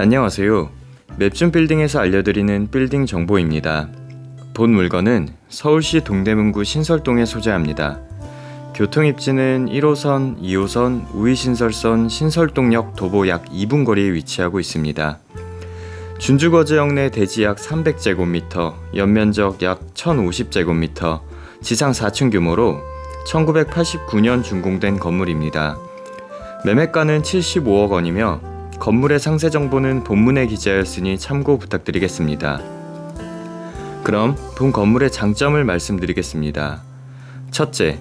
안녕하세요. 맵준 빌딩에서 알려드리는 빌딩 정보입니다. 본 물건은 서울시 동대문구 신설동에 소재합니다. 교통 입지는 1호선, 2호선, 우이신설선 신설동역 도보 약 2분 거리에 위치하고 있습니다. 준주거지역 내 대지 약 300제곱미터, 연면적 약 1050제곱미터, 지상 4층 규모로 1989년 준공된 건물입니다. 매매가는 75억 원이며 건물의 상세 정보는 본문에 기재하였으니 참고 부탁드리겠습니다. 그럼 본 건물의 장점을 말씀드리겠습니다. 첫째,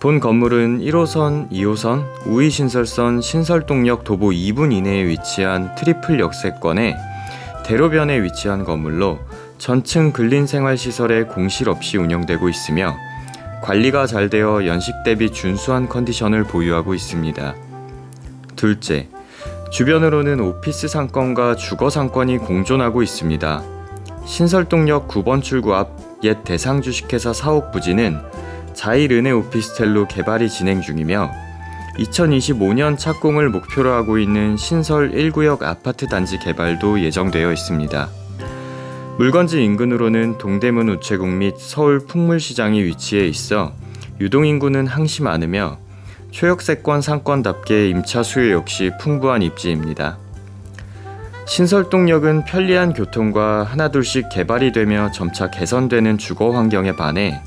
본 건물은 1호선, 2호선, 우이신설선 신설동역 도보 2분 이내에 위치한 트리플 역세권에 대로변에 위치한 건물로 전층 근린생활시설에 공실 없이 운영되고 있으며 관리가 잘 되어 연식 대비 준수한 컨디션을 보유하고 있습니다. 둘째, 주변으로는 오피스 상권과 주거 상권이 공존하고 있습니다. 신설동역 9번 출구 앞 옛 대상 주식회사 사옥 부지는 은혜 오피스텔로 개발이 진행 중이며 2025년 착공을 목표로 하고 있는 신설 1구역 아파트 단지 개발도 예정되어 있습니다. 물건지 인근으로는 동대문 우체국 및 서울 풍물시장이 위치해 있어 유동인구는 항시 많으며 초역세권 상권답게 임차 수요 역시 풍부한 입지입니다. 신설동역은 편리한 교통과 하나둘씩 개발이 되며 점차 개선되는 주거 환경에 반해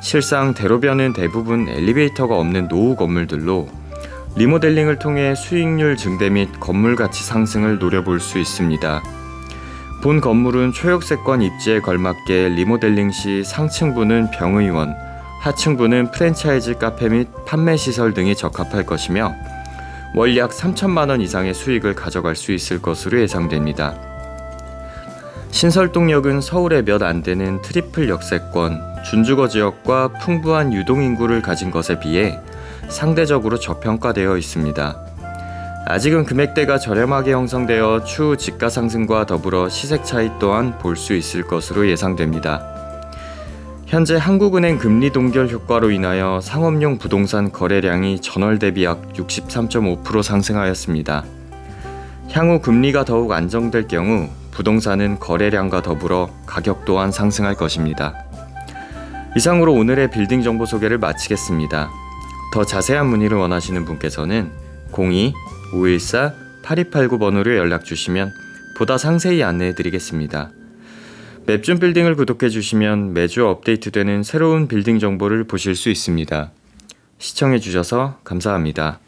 실상 대로변은 대부분 엘리베이터가 없는 노후 건물들로 리모델링을 통해 수익률 증대 및 건물 가치 상승을 노려볼 수 있습니다. 본 건물은 초역세권 입지에 걸맞게 리모델링 시 상층부는 병의원, 하층부는 프랜차이즈 카페 및 판매 시설 등이 적합할 것이며 월 약 3천만 원 이상의 수익을 가져갈 수 있을 것으로 예상됩니다. 신설동역은 서울에 몇안 되는 트리플 역세권, 준주거 지역과 풍부한 유동 인구를 가진 것에 비해 상대적으로 저평가되어 있습니다. 아직은 금액대가 저렴하게 형성되어 추후 집가 상승과 더불어 시색 차이 또한 볼 수 있을 것으로 예상됩니다. 현재 한국은행 금리 동결 효과로 인하여 상업용 부동산 거래량이 전월 대비 약 63.5% 상승하였습니다. 향후 금리가 더욱 안정될 경우 부동산은 거래량과 더불어 가격 또한 상승할 것입니다. 이상으로 오늘의 빌딩 정보 소개를 마치겠습니다. 더 자세한 문의를 원하시는 분께서는 02-514-8289번으로 연락 주시면 보다 상세히 안내해 드리겠습니다. 맵준 빌딩을 구독해 주시면 매주 업데이트되는 새로운 빌딩 정보를 보실 수 있습니다. 시청해 주셔서 감사합니다.